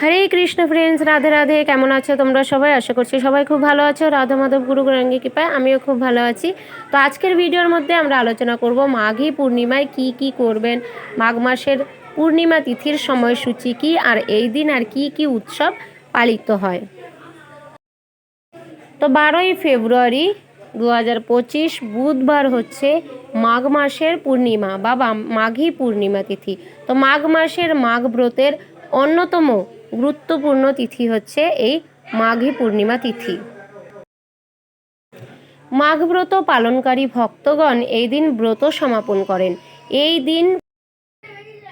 হরে Krishna friends Radhe Radhe, কেমন আছো তোমরা সবাই? আশা করছি সবাই খুব ভালো আছো। রাধা মাধব গুরু গৌরাঙ্গী কৃপায় আমিও খুব ভালো আছি। তো আজকের ভিডিওর মধ্যে আমরা আলোচনা করব মাঘী পূর্ণিমায় কি কি করবেন, মাঘ মাসের পূর্ণিমা তিথির সময়সূচি কি, আর এই দিন আর কি কি উৎসব পালিত হয়। তো বারোই ফেব্রুয়ারি দু হাজার পঁচিশ বুধবার হচ্ছে মাঘ মাসের পূর্ণিমা বা মাঘী পূর্ণিমা তিথি। তো মাঘ মাসের মাঘ ব্রতের অন্যতম গুরুত্বপূর্ণ তিথি হচ্ছে এই মাঘী পূর্ণিমা তিথি। মাঘ ব্রত পালনকারী ভক্তগণ এই দিন ব্রত সমাপন করেন। এই দিন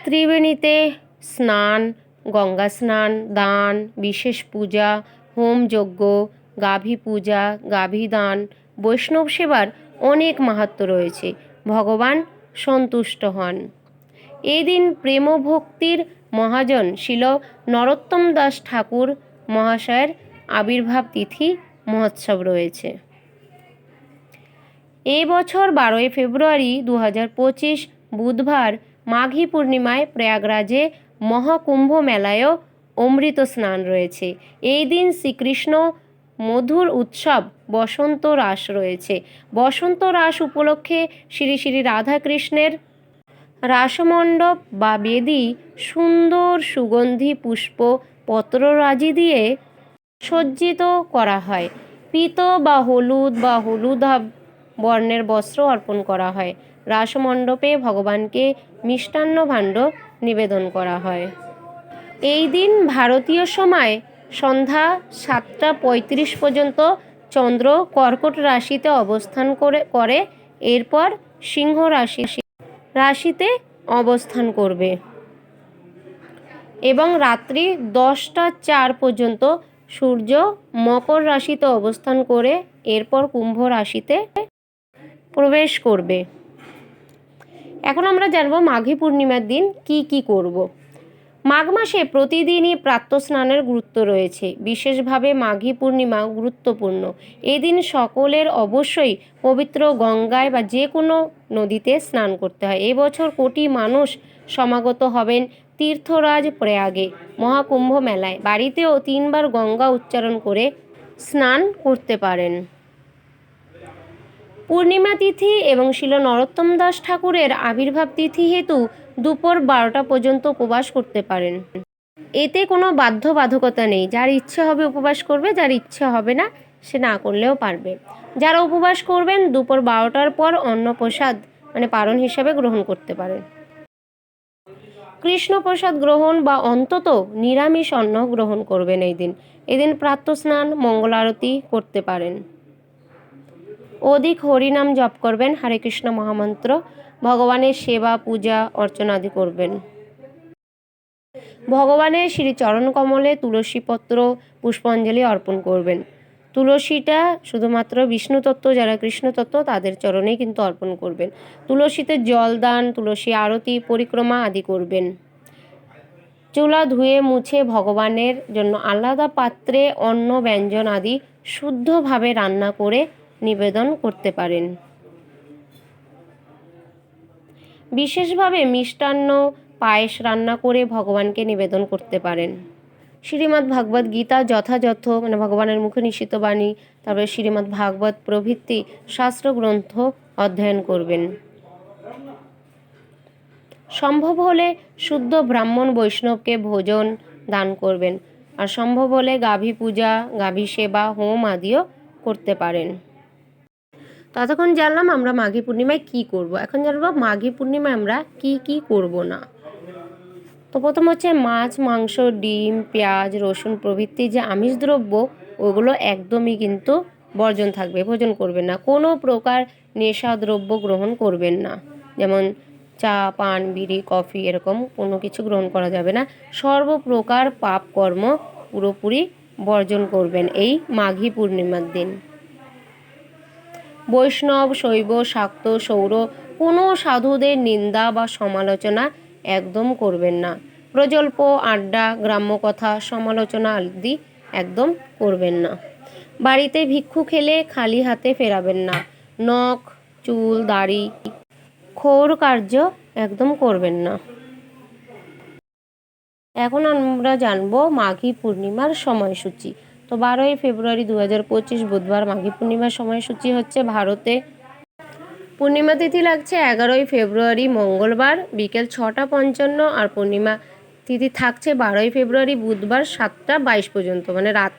ত্রিবেণীতে স্নান, গঙ্গা স্নান, দান, বিশেষ পূজা, হোম যজ্ঞ, গাভী পূজা, গাভী দান, বৈষ্ণব সেবার অনেক মাহাত্ম্য রয়েছে। ভগবান সন্তুষ্ট হন। এই দিন প্রেম ভক্তির মহাজন শিল নরোত্তম দাস ঠাকুর মহাশয়ের আবির্ভাব তিথি মহোৎসব রয়েছে। এই বছর বারোই ফেব্রুয়ারি দু পঁচিশ বুধবার মাঘী পূর্ণিমায় প্রয়াগরাজে মহাকুম্ভ মেলায়ও অমৃত স্নান রয়েছে। এই দিন শ্রীকৃষ্ণ মধুর উৎসব বসন্ত রাস রয়েছে। বসন্ত রাস উপলক্ষে শ্রী শ্রী রাধাকৃষ্ণের রাসমণ্ডপ বা বেদি সুন্দর সুগন্ধি পুষ্প পত্ররাজি দিয়ে সজ্জিত করা হয়। পিত বা হলুদ বা হলুদাভ বর্ণের বস্ত্র অর্পণ করা হয়। রাসমণ্ডপে ভগবানকে মিষ্টান্ন ভাণ্ড নিবেদন করা হয়। এই দিন ভারতীয় সময় সন্ধ্যা সাতটা পঁয়ত্রিশ পর্যন্ত চন্দ্র কর্কট রাশিতে অবস্থান করে করে। এরপর সিংহ রাশি রাশিতে অবস্থান করবে এবং রাত্রি দশটা চার পর্যন্ত সূর্য মকর রাশিতে অবস্থান করে এরপর কুম্ভ রাশিতে প্রবেশ করবে এখন আমরা জানব মাঘী পূর্ণিমার দিন কি কি করব। মাঘ মাসে প্রতিদিনই প্রাতঃ স্নানের গুরুত্ব রয়েছে। বিশেষভাবে মাঘী পূর্ণিমা গুরুত্বপূর্ণ। এদিন সকলের অবশ্যই পবিত্র গঙ্গায় বা যে কোনো নদীতে স্নান করতে হয়। এবছর কোটি মানুষ সমাগত হবেন তীর্থরাজ প্রয়াগে মহাকুম্ভ মেলায়। বাড়িতেও তিনবার গঙ্গা উচ্চারণ করে স্নান করতে পারেন। পূর্ণিমা তিথি এবং শিল নরোত্তম দাস ঠাকুরের আবির্ভাব তিথি হেতু দুপুর বারোটা পর্যন্ত উপবাস করতে পারেন। এতে কোনো বাধ্যবাধকতা নেই। যার ইচ্ছে হবে উপবাস করবে, যার ইচ্ছে হবে না, সে না করলেও পারবে। যারা উপবাস করবেন, দুপুর বারোটার পর অন্ন প্রসাদ মানে পারণ হিসাবে গ্রহণ করতে পারেন। কৃষ্ণপ্রসাদ গ্রহণ বা অন্তত নিরামিষ অন্ন গ্রহণ করবেন এই দিন। এদিন প্রাতঃ স্নান, মঙ্গল আরতি করতে পারেন। অধিক হরিনাম জপ করবেন। হরে কৃষ্ণ মহামন্ত্র। ভগবানের সেবা, পূজা, অর্চনা আদি করবেন। ভগবানের শ্রী চরণ কমলে তুলসীপত্র পুষ্পাঞ্জলি অর্পণ করবেন। তুলসীটা শুধুমাত্র বিষ্ণু তত্ত্ব, যারা কৃষ্ণ তত্ত্ব, তাদের চরণেই কিন্তু অর্পণ করবেন। তুলসীতে জল দান, তুলসী আরতি, পরিক্রমা আদি করবেন। চুলা ধুয়ে মুছে ভগবানের জন্য আলাদা পাত্রে অন্ন ব্যঞ্জন আদি শুদ্ধভাবে রান্না করে নিবেদন করতে পারেন। বিশেষভাবে মিষ্টান্ন পায়েস রান্না করে ভগবানকে নিবেদন করতে পারেন। শ্রীমদ্ ভাগবত গীতা যথাযথ মানে ভগবানের মুখে নিশ্চিত বাণী, তারপরে শ্রীমদ্ ভাগবত প্রভৃতি শাস্ত্র গ্রন্থ অধ্যয়ন করবেন। সম্ভব হলে শুদ্ধ ব্রাহ্মণ বৈষ্ণবকে ভোজন দান করবেন। আর সম্ভব হলে গাভী পূজা, গাভী সেবা, হোম আদিও করতে পারেন। ততক্ষণ জানলাম আমরা মাঘী পূর্ণিমায় কি করব। এখন জানব মাঘী পূর্ণিমায় আমরা কি কি করব না। তো প্রথম হচ্ছে মাছ, মাংস, ডিম, পেঁয়াজ, রসুন প্রভৃতি যে আমিষ দ্রব্য, ওগুলো একদমই কিন্তু বর্জন থাকবে, ভোজন করবেন না। কোনো প্রকার নেশা দ্রব্য গ্রহণ করবেন না। যেমন চা, পান, বিড়ি, কফি এরকম কোনো কিছু গ্রহণ করা যাবে না। সর্বপ্রকার পাপ কর্ম পুরোপুরি বর্জন করবেন এই মাঘী পূর্ণিমার দিন। বৈষ্ণব, শৈব, শাক্ত, সৌর, কোনো সাধুদের নিন্দা বা সমালোচনা একদম করবেন না। প্রজল্প, আড্ডা, গ্রাম্য কথা, সমালোচনা আদি একদম করবেন না। বাড়িতে ভিক্ষু খেলে খালি হাতে ফেরাবেন না। নখ, চুল, দাড়ি খোর কার্য একদম করবেন না। এখন আমরা জানব মাঘী পূর্ণিমার সময়সূচি। তো বারোই ফেব্রুয়ারি দু হাজার পঁচিশ বুধবার মাঘী পূর্ণিমার সময়সূচি হচ্ছে ভারতে। পূর্ণিমা তিথি লাগছে এগারোই ফেব্রুয়ারি মঙ্গলবার বিকেল ছটা পঞ্চান্ন আর পূর্ণিমা তিথি থাকছে বারোই ফেব্রুয়ারি বুধবার সাতটা বাইশ পর্যন্ত মানে রাত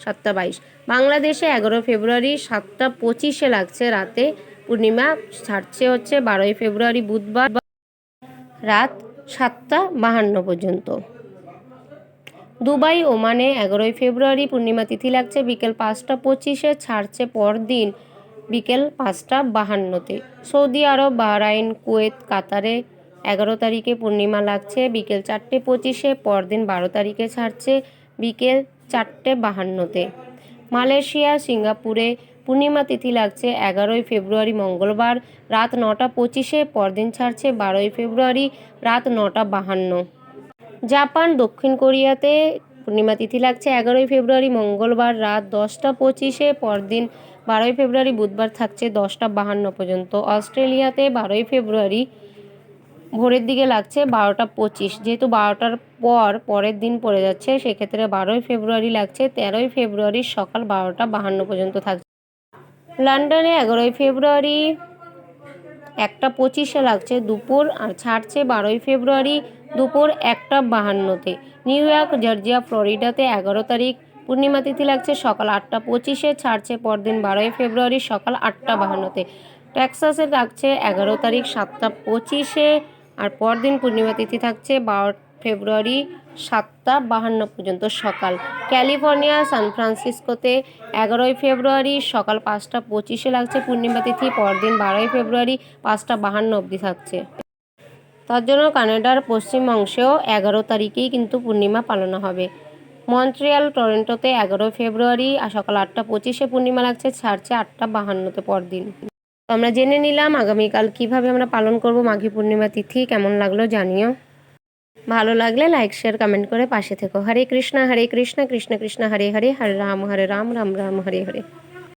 সাতটা বাইশ। বাংলাদেশে এগারো ফেব্রুয়ারি সাতটা পঁচিশে লাগছে রাতে, পূর্ণিমা ছাড়ছে হচ্ছে বারোই ফেব্রুয়ারি বুধবার রাত সাতটা বাহান্ন পর্যন্ত। দুবাই, ওমানে এগারোই ফেব্রুয়ারি পূর্ণিমা তিথি লাগছে বিকেল পাঁচটা পঁচিশে, ছাড়ছে পরদিন বিকেল পাঁচটা বাহান্নতে। সৌদি আরব, বাহরাইন, কুয়েত, কাতারে এগারো তারিখে পূর্ণিমা লাগছে বিকেল চারটে পঁচিশে, পরদিন বারো তারিখে ছাড়ছে বিকেল চারটে বাহান্নতে। মালয়েশিয়া, সিঙ্গাপুরে পূর্ণিমা তিথি লাগছে এগারোই ফেব্রুয়ারি মঙ্গলবার রাত নটা পঁচিশে, পরদিন ছাড়ছে বারোই ফেব্রুয়ারি রাত নটা বাহান্ন। জাপান, দক্ষিণ কোরিয়াতে পূর্ণিমা তিথি লাগছে এগারোই ফেব্রুয়ারি, মঙ্গলবার রাত দশটা পঁচিশে, পরদিন বারোই ফেব্রুয়ারি, বুধবার থাকছে দশটা বাহান্ন পর্যন্ত। অস্ট্রেলিয়াতে বারোই ফেব্রুয়ারি ভোরের দিকে লাগছে বারোটা পঁচিশ। যেহেতু বারোটার পর পরের দিন পড়ে যাচ্ছে, সেক্ষেত্রে বারোই ফেব্রুয়ারি লাগছে, তেরোই ফেব্রুয়ারি সকাল বারোটা বাহান্ন পর্যন্ত থাকছে। লন্ডনে এগারোই ফেব্রুয়ারি একটা পঁচিশে লাগছে দুপুর আর ছাড়ছে বারোই ফেব্রুয়ারি দুপুর একটা বাহান্নতে। নিউ ইয়র্ক, জর্জিয়া, ফ্লোরিডাতে এগারো তারিখ। পূর্ণিমা তিথি লাগছে সকাল আটটা পঁচিশে, ছাড়ছে পরদিন বারোই ফেব্রুয়ারি সকাল আটটা বাহান্নতে। ট্যাক্সাসে লাগছে এগারো তারিখ সাতটা পঁচিশে আর পরদিন পূর্ণিমা তিথি থাকছে বারো ফেব্রুয়ারি সাতটা বাহান্ন পর্যন্ত সকাল। ক্যালিফোর্নিয়া, সান ফ্রান্সিসকোতে এগারোই ফেব্রুয়ারি সকাল পাঁচটা পঁচিশে লাগছে। পূর্ণিমা তিথি, পরদিন বারোই ফেব্রুয়ারি পাঁচটা বাহান্ন অবধি থাকছে। তার জন্য কানাডার পশ্চিম অংশেও এগারো তারিখেই কিন্তু পূর্ণিমা পালন হবে। মন্ট্রিয়াল, টরেন্টোতে এগারোই ফেব্রুয়ারি আর সকাল আটটা পঁচিশে পূর্ণিমা লাগছে, ছাড়ছে আটটা বাহান্নতে পরদিন। তো আমরা জেনে নিলাম আগামীকাল কীভাবে আমরা পালন করব মাঘী পূর্ণিমা তিথি, কেমন লাগল জানিও। ভালো লাগলে লাইক শেয়ার কমেন্ট করে পাশে থেকো। হরে কৃষ্ণ হরে কৃষ্ণ কৃষ্ণ কৃষ্ণ, হরে হরে হরে রাম হরে রাম রাম রাম, হরে হরে।